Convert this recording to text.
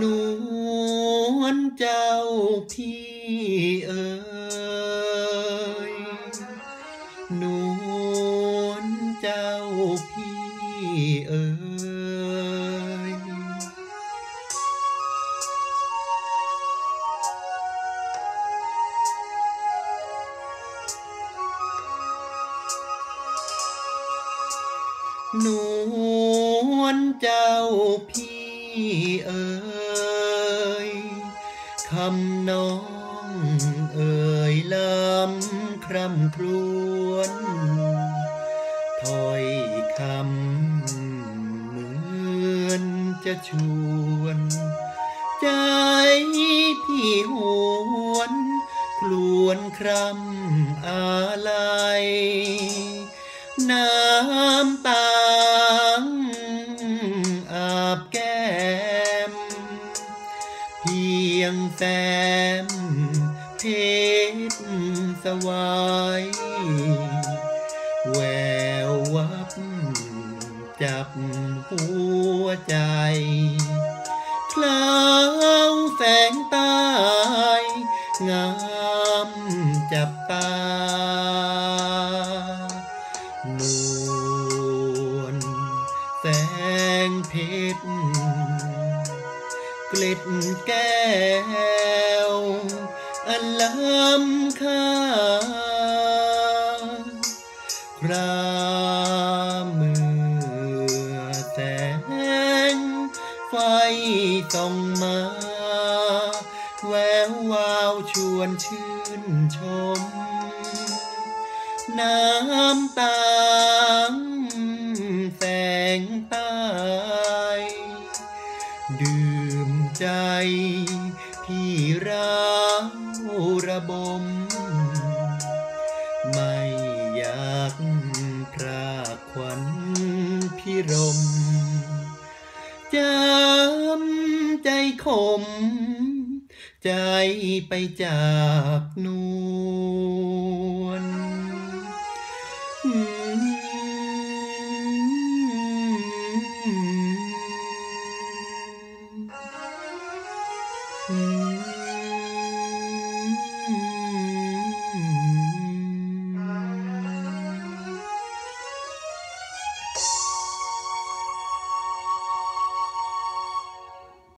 นวลเจ้าพี่เอ๋ยนวลเจ้าพี่เอ๋ยนวลเจ้าพี่ คำน้องเอ่ยลำคร่ำครวญถ้อยคำเหมือนจะชวน ใจพี่หวนคลวนครำอะไรน้ำตา พียงแซมเพชรสวายแวววับจับหัวใจคล้าวแสงตายงามจับตานวลแสงเพชร กล็ดแก้ว อันล้ำค่าคราเมื่อแสงไฟส่องมา แวววาวชวนชื่นชม น้ำตาแสงตา ใจพี่ร้าวระบม ไม่อยากพรากขวัญพิรมจำใจขม ใจไปจากนวล มอืม